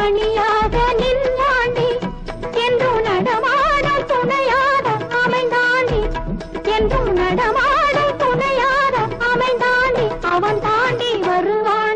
மணியாக நின்றாண்டி என்றும் நடமாடும் துணையாக அமைந்தாண்டி என்றும் நடமாடும் துணையாக அமைந்தாண்டி அவன் தாண்டி வருவான்.